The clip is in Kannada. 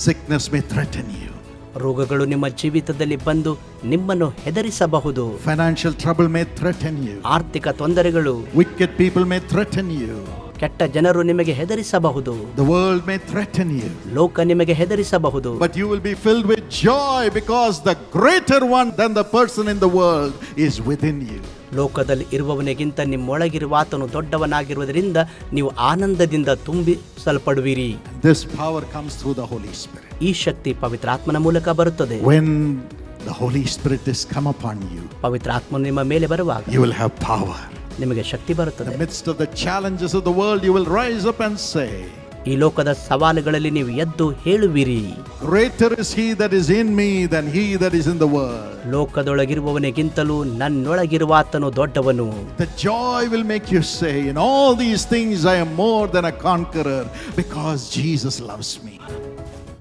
Sickness may threaten you. ರೋಗಗಳು ನಿಮ್ಮ ಜೀವಿತದಲ್ಲಿ ಬಂದು ನಿಮ್ಮನ್ನು ಹೆದರಿಸಬಹುದು Financial trouble may threaten you. ಆರ್ಥಿಕ ತೊಂದರೆಗಳು Wicked people may threaten you. ಕೆಟ್ಟ ಜನರು ನಿಮಗೆ ಹೆದರಿಸಬಹುದು The world may threaten you. ಲೋಕ ನಿಮಗೆ ಹೆದರಿಸಬಹುದು But you will be filled with joy because the greater one than the person in the world is within you. ಲೋಕದಲ್ಲಿ ಇರುವವನಿಗಿಂತ ನಿಮ್ಮೊಳಗಿರುವ ಆತನು ದೊಡ್ಡವನಾಗಿರುವುದರಿಂದ ನೀವು ಆನಂದದಿಂದ ತುಂಬಿಸಲ್ಪಡುವಿರಿ this power comes through the holy Spirit. ಈ ಶಕ್ತಿ ಪವಿತ್ರಾತ್ಮನ ಮೂಲಕ ಬರುತ್ತದೆ When the Holy Spirit come come upon you, ಪವಿತ್ರಾತ್ಮನು ನಿಮ್ಮ ಮೇಲೆ ಬರುವಾಗ ಯು will ಹ್ಯಾವ್ power. ನಿಮಗೆ ಶಕ್ತಿ ಬರುತ್ತದೆ midst of the challenges of the world, you will rise up and say, ಈ ಲೋಕದ ಸವಾಲುಗಳಲ್ಲಿ ನೀವು ಎದ್ದು ಹೇಳುವಿರಿ Greater is he that is in me than he that is in the world. ಲೋಕದೊಳಗಿರುವವನಿಗಿಂತಲೂ ನನ್ನೊಳಗಿರುವ ಆತನು ದೊಡ್ಡವನು The joy will make you say, In all these things I am more than a conqueror because Jesus loves me.